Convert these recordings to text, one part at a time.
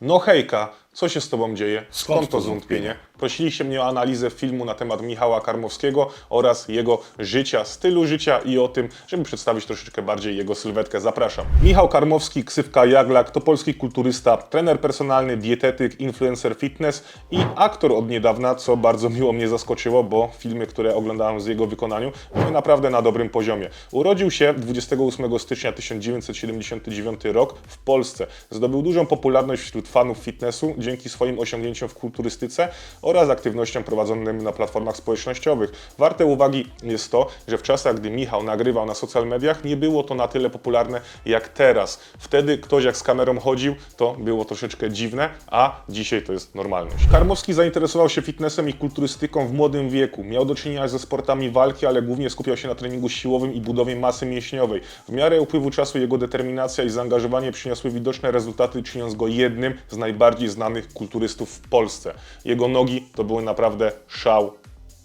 No hejka, co się z Tobą dzieje? Skąd, to zwątpienie? Prosiliście mnie o analizę filmu na temat Michała Karmowskiego oraz jego życia, stylu życia i o tym, żeby przedstawić troszeczkę bardziej jego sylwetkę. Zapraszam. Michał Karmowski, ksywka Jaglak, to polski kulturysta, trener personalny, dietetyk, influencer fitness i aktor od niedawna, co bardzo miło mnie zaskoczyło, bo filmy, które oglądałem z jego wykonaniu, były naprawdę na dobrym poziomie. Urodził się 28 stycznia 1979 rok w Polsce. Zdobył dużą popularność wśród fanów fitnessu dzięki swoim osiągnięciom w kulturystyce oraz aktywnościom prowadzonym na platformach społecznościowych. Warte uwagi jest to, że w czasach, gdy Michał nagrywał na social mediach, nie było to na tyle popularne jak teraz. Wtedy ktoś jak z kamerą chodził, to było troszeczkę dziwne, a dzisiaj to jest normalność. Karmowski zainteresował się fitnessem i kulturystyką w młodym wieku. Miał do czynienia ze sportami walki, ale głównie skupiał się na treningu siłowym i budowie masy mięśniowej. W miarę upływu czasu jego determinacja i zaangażowanie przyniosły widoczne rezultaty, czyniąc go jednym z najbardziej znanych kulturystów w Polsce. Jego nogi to były naprawdę szał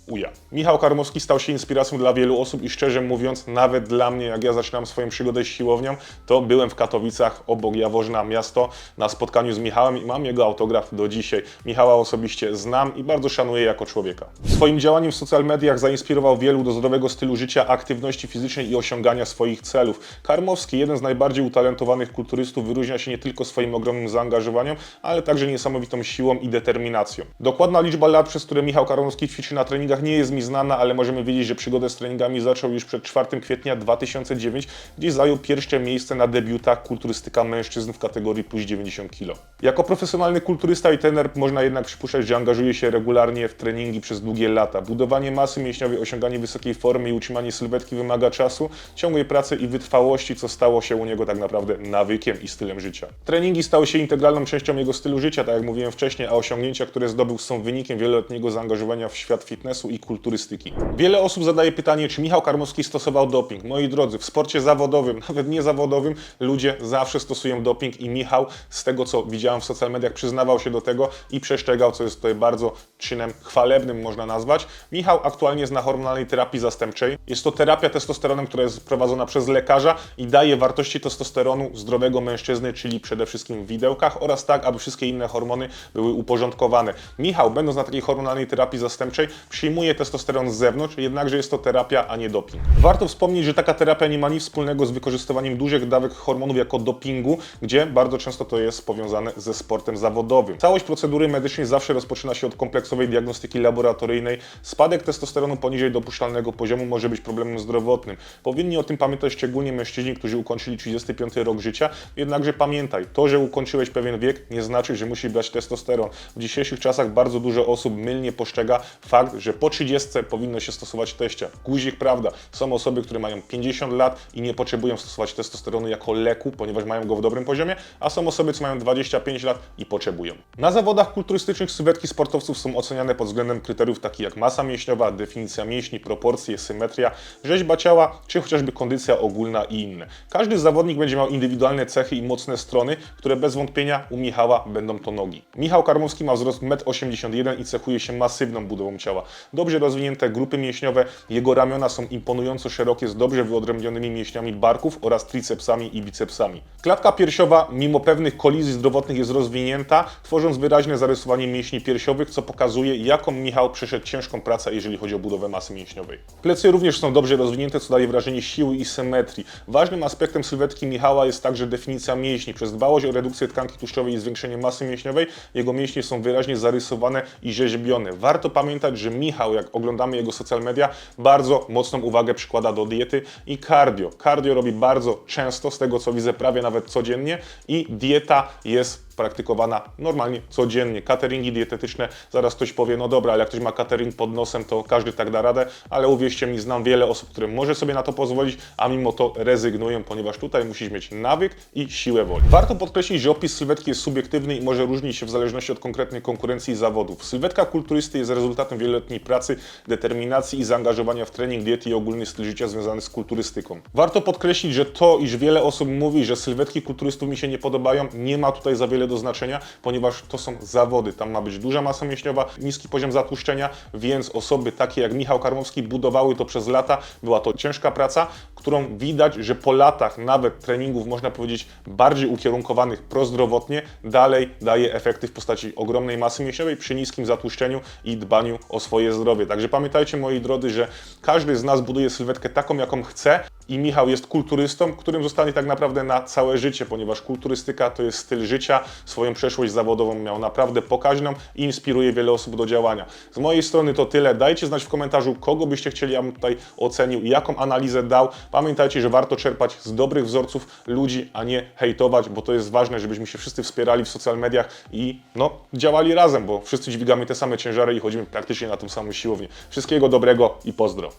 uja. Michał Karmowski stał się inspiracją dla wielu osób i szczerze mówiąc, nawet dla mnie, jak ja zaczynam swoją przygodę z siłownią, to byłem w Katowicach, obok Jaworzna miasto, na spotkaniu z Michałem i mam jego autograf do dzisiaj. Michała osobiście znam i bardzo szanuję jako człowieka. Swoim działaniem w social mediach zainspirował wielu do zdrowego stylu życia, aktywności fizycznej i osiągania swoich celów. Karmowski, jeden z najbardziej utalentowanych kulturystów, wyróżnia się nie tylko swoim ogromnym zaangażowaniem, ale także niesamowitą siłą i determinacją. Dokładna liczba lat, przez które Michał Karmowski ćwiczy na treningach nie jest mi znana, ale możemy wiedzieć, że przygodę z treningami zaczął już przed 4 kwietnia 2009, gdzie zajął pierwsze miejsce na debiutach kulturystyka mężczyzn w kategorii plus 90 kg. Jako profesjonalny kulturysta i trener można jednak przypuszczać, że angażuje się regularnie w treningi przez długie lata. Budowanie masy mięśniowej, osiąganie wysokiej formy i utrzymanie sylwetki wymaga czasu, ciągłej pracy i wytrwałości, co stało się u niego tak naprawdę nawykiem i stylem życia. Treningi stały się integralną częścią jego stylu życia, tak jak mówiłem wcześniej, a osiągnięcia, które zdobył są wynikiem wieloletniego zaangażowania w świat fitnessu i kulturystyki. Wiele osób zadaje pytanie, czy Michał Karmowski stosował doping. Moi drodzy, w sporcie zawodowym, nawet niezawodowym, ludzie zawsze stosują doping i Michał, z tego co widziałem w social mediach, przyznawał się do tego i przestrzegał, co jest tutaj bardzo czynem chwalebnym, można nazwać. Michał aktualnie jest na hormonalnej terapii zastępczej. Jest to terapia testosteronem, która jest prowadzona przez lekarza i daje wartości testosteronu zdrowego mężczyzny, czyli przede wszystkim w widełkach oraz tak, aby wszystkie inne hormony były uporządkowane. Michał, będąc na takiej hormonalnej terapii zastępczej, przyjmuje testosteron z zewnątrz, jednakże jest to terapia, a nie doping. Warto wspomnieć, że taka terapia nie ma nic wspólnego z wykorzystywaniem dużych dawek hormonów jako dopingu, gdzie bardzo często to jest powiązane ze sportem zawodowym. Całość procedury medycznej zawsze rozpoczyna się od kompleksowej diagnostyki laboratoryjnej. Spadek testosteronu poniżej dopuszczalnego poziomu może być problemem zdrowotnym. Powinni o tym pamiętać szczególnie mężczyźni, którzy ukończyli 35 rok życia, jednakże pamiętaj, to, że ukończyłeś pewien wiek, nie znaczy, że musisz brać testosteron. W dzisiejszych czasach bardzo dużo osób mylnie postrzega fakt, że po 30 powinno się stosować teścia. Guzik, prawda. Są osoby, które mają 50 lat i nie potrzebują stosować testosteronu jako leku, ponieważ mają go w dobrym poziomie, a są osoby, co mają 25 lat i potrzebują. Na zawodach kulturystycznych sylwetki sportowców są oceniane pod względem kryteriów takich jak masa mięśniowa, definicja mięśni, proporcje, symetria, rzeźba ciała, czy chociażby kondycja ogólna i inne. Każdy zawodnik będzie miał indywidualne cechy i mocne strony, które bez wątpienia u Michała będą to nogi. Michał Karmowski ma wzrost 1,81 m i cechuje się masywną budową ciała. Dobrze rozwinięte grupy mięśniowe, jego ramiona są imponująco szerokie z dobrze wyodrębnionymi mięśniami barków oraz tricepsami i bicepsami. Klatka piersiowa, mimo pewnych kolizji zdrowotnych, jest rozwinięta, tworząc wyraźne zarysowanie mięśni piersiowych, co pokazuje, jaką Michał przeszedł ciężką pracę, jeżeli chodzi o budowę masy mięśniowej. Plecy również są dobrze rozwinięte, co daje wrażenie siły i symetrii. Ważnym aspektem sylwetki Michała jest także definicja mięśni. Przez dbałość o redukcję tkanki tłuszczowej i zwiększenie masy mięśniowej, jego mięśnie są wyraźnie zarysowane i rzeźbione. Warto pamiętać, że Michał, jak oglądamy jego social media, bardzo mocną uwagę przykłada do diety i cardio. Cardio robi bardzo często, z tego co widzę, prawie nawet codziennie i dieta jest praktykowana normalnie, codziennie. Cateringi dietetyczne, zaraz ktoś powie, no dobra, ale jak ktoś ma catering pod nosem, to każdy tak da radę, ale uwierzcie mi, znam wiele osób, które może sobie na to pozwolić, a mimo to rezygnują, ponieważ tutaj musisz mieć nawyk i siłę woli. Warto podkreślić, że opis sylwetki jest subiektywny i może różnić się w zależności od konkretnej konkurencji i zawodów. Sylwetka kulturysty jest rezultatem wieloletniej pracy, determinacji i zaangażowania w trening, diety i ogólny styl życia związany z kulturystyką. Warto podkreślić, że to, iż wiele osób mówi, że sylwetki kulturystów mi się nie podobają, nie ma tutaj za wiele do znaczenia, ponieważ to są zawody. Tam ma być duża masa mięśniowa, niski poziom zatłuszczenia, więc osoby takie jak Michał Karmowski budowały to przez lata. Była to ciężka praca, którą widać, że po latach nawet treningów, można powiedzieć, bardziej ukierunkowanych prozdrowotnie, dalej daje efekty w postaci ogromnej masy mięśniowej przy niskim zatłuszczeniu i dbaniu o swoje zdrowie. Także pamiętajcie, moi drodzy, że każdy z nas buduje sylwetkę taką, jaką chce i Michał jest kulturystą, którym zostanie tak naprawdę na całe życie, ponieważ kulturystyka to jest styl życia, swoją przeszłość zawodową miał naprawdę pokaźną i inspiruje wiele osób do działania. Z mojej strony to tyle. Dajcie znać w komentarzu, kogo byście chcieli, abym tutaj ocenił i jaką analizę dał. Pamiętajcie, że warto czerpać z dobrych wzorców ludzi, a nie hejtować, bo to jest ważne, żebyśmy się wszyscy wspierali w social mediach i no, działali razem, bo wszyscy dźwigamy te same ciężary i chodzimy praktycznie na tą samą siłownię. Wszystkiego dobrego i pozdro.